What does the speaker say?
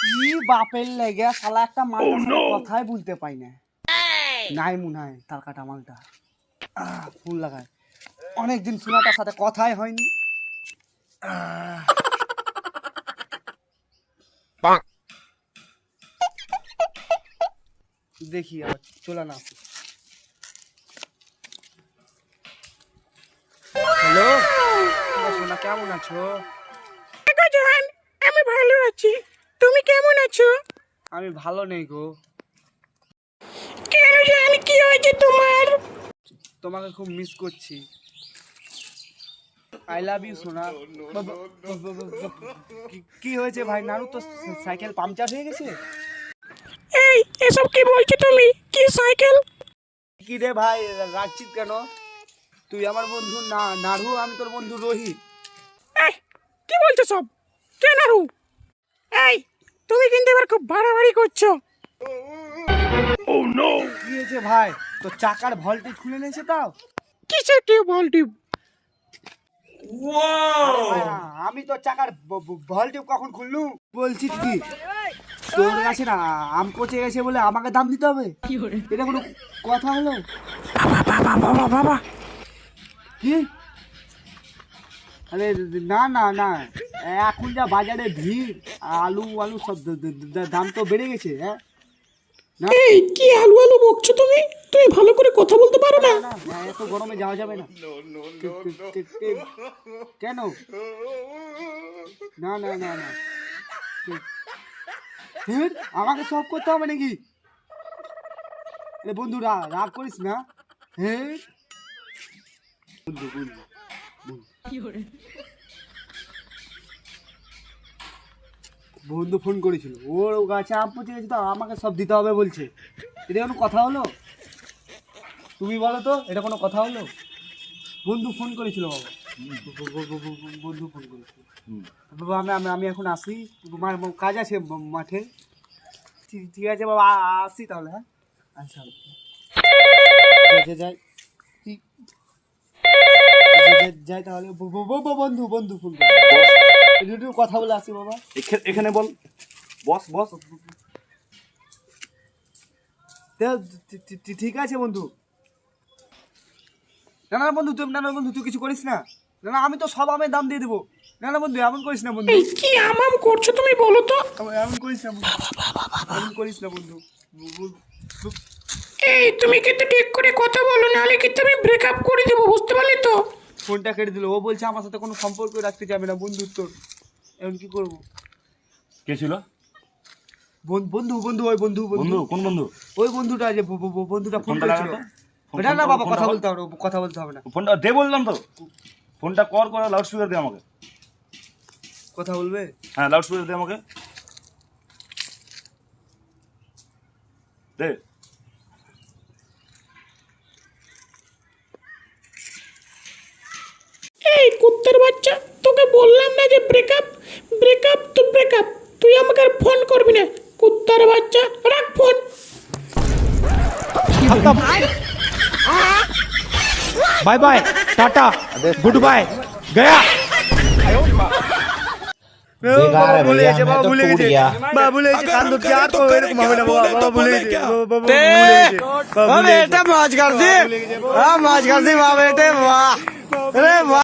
কি বাপের লেগে শালা একটা মালটার সাথে কথাই বলতে পাই না। নাই মনে হয় তার কাটা মালটা ফুল লাগায়। অনেকদিন শোনাটার সাথে কথাই হয়নি। দেখি আর চলে না। হ্যালো সোনা কেমন আছো? আমি ভালো আছি। তুমি কেমন আছো? আমি ভালো নেই গো। কেন জাহান কি হয়েছে তোমার? তোমাকে খুব মিস করছি। আই লাভ ইউ সোনা। কি- হয়েছে ভাই? নাড়ু তো সাইকেল পাংচার হয়ে গেছে? এই এসব কি বলছো তুমি? কি সাইকেল কি রে ভাই রাখছিস কেন? তুই আমার বন্ধু না নাড়ু আমি তোর বন্ধু রোহিত। কি বলছো সব? কে নারু এই তুমি কিন্তু এবার খুব বাড়াবাড়ি করছ। কি হয়েছে ভাই? তো চাকার ভলটেজ খুলে নিয়েছে তাও? কিসের টিউব টিউব আমি তো চাকার ভলটেজ কখন খুললু? বলছি কি তোর কাছে না আম পচে গেছে বলে আমাকে দাম দিতে হবে? এটা কোনো কথা হলো? বাবা বাবা বাবা বাবা। কি? আরে না না না। এখন যা বাজারে ভিড় আলু আলু সব দাম তো বেড়ে গেছে হ্যাঁ? না? এই কি আলু আলু বকছো তুমি? তুমি ভালো করে কথা বলতে পারো না। এত গরমে যাওয়া যাবে না। কেন? না না না না। আমাকে সব করতে হবে নাকি? আরে বন্ধু রাগ করিস না। হ্যাঁ বন্ধু বন্ধু বন্ধু ফোন করেছিল। ওর গাছে আম পচে গেছে তো আমাকে সব দিতে হবে বলছে। এটা কোনো কথা হলো? তুমি বলো তো এটা কোনো কথা হলো? বন্ধু ফোন করেছিল বাবা। বন্ধু ফোন করেছিল। বাবা আমি আমি এখন আসি। মা- মা- কাজ আছে মাঠে। ঠিক- আছে বাবা আসি তাহলে হ্যাঁ? আচ্ছা যাই, যাই, যাই। তাহলে। বন্ধু বন্ধু ফোন করে একটু কথা বলে আসি বাবা। এখানে বল। বস বস। ঠিক আছে বন্ধু। না না বন্ধু তুই না না বন্ধু তুই কিছু করিস না। না না আমি তো সব আমের দাম দিয়ে দেবো। না না বন্ধু এমন করিস না বন্ধু। কি আমাম করছ তুমি বলো তো? এমন- করিস না বন্ধু। এমন করিস না বন্ধু। এই তুমি কিন্তু ঠিক করে কথা বলো নাহলে কিন্তু আমি ব্রেকআপ করে দেবো বুঝতে পারলি তো? ফোনটা কেটে দিল। ও বলছে আমার সাথে কোনো সম্পর্ক রাখতে যাবে না বন্ধুত্ব। এখন কি করব? কে ছিল? বন্ধু বন্ধু ওই বন্ধু বন্ধু। কোন বন্ধু? ওই বন্ধুটা যে বন্ধুটা ফোন করেছিল। না না বাবা কথা বলতে হবে কথা বলতে হবে না। ফোনটা দে বললাম তো। ফোনটা কর করে লাউড স্পিকার দে আমাকে। কথা বলবে? হ্যাঁ লাউড স্পিকার দে আমাকে। দে। কুত্তার বাচ্চা তোকে বললাম না যে ব্রেকআপ ব্রেকআপ তো ব্রেকআপ তুই আমাকে আর ফোন করবি না কুত্তার বাচ্চা রাখ phone bye bye tata goodbye गया बेकार है ভুলে भैया গেছে, मैं বাবা तो ভুলে टूट গেছে। गया বাবা ভুলে গেছে, কান ধরছে, আর তো এরকম হবে না, বাবা, বাবা ভুলে গেছে, বাবা, বাবা ভুলে গেছে, বাবা ভুলে গেছে। मौज कर दी हाँ मौज कर दी वाह बेटे वाह अरे वाह